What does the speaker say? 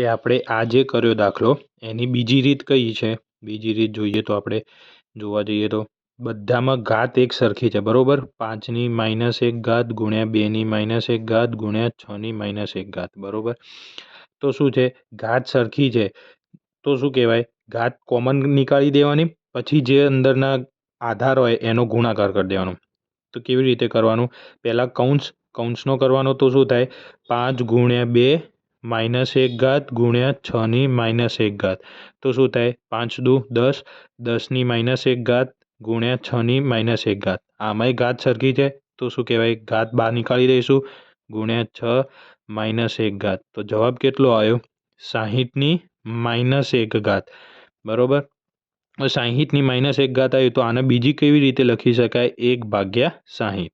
તે આપણે આ જે કર્યો દાખલો. એની બીજી રીત કઈ છે? બીજી રીત જોઈએ તો આપણે જોવા જઈએ તો બધામાં ઘાત એક સરખી છે, બરાબર? પાંચની માઇનસ એક ઘાત ગુણ્યા બેની માઇનસ એક ઘાત ગુણ્યા છની માઇનસ એક ઘાત, બરાબર? તો શું છે? ઘાત સરખી છે. તો શું કહેવાય? ઘાત કોમન નીકાળી દેવાની, પછી જે અંદરના આધાર હોય એનો ગુણાકાર કરી દેવાનો. તો કેવી રીતે કરવાનું? પહેલાં કૌંસ, કૌંસનો કરવાનો તો શું થાય? પાંચ ગુણ્યા બે માઇનસ એક ઘાત ગુણ્યા છની માઇનસ એક ઘાત. તો શું થાય? પાંચ દુ દસ દસની માઇનસ એક ઘાત ગુણ્યા છની માઇનસ એક ઘાત. આમાંય ઘાત સરખી છે. તો શું કહેવાય? ઘાત બહાર નીકાળી દઈશું. ગુણ્યા છ માઇનસ એક ઘાત. તો જવાબ કેટલો આવ્યો? સાહીઠની માઇનસ એક ઘાત. બરાબર? સાહીઠની માઇનસ એક ઘાત આવી તો આને બીજી કેવી રીતે લખી શકાય? એક ભાગ્યા સાહીઠ.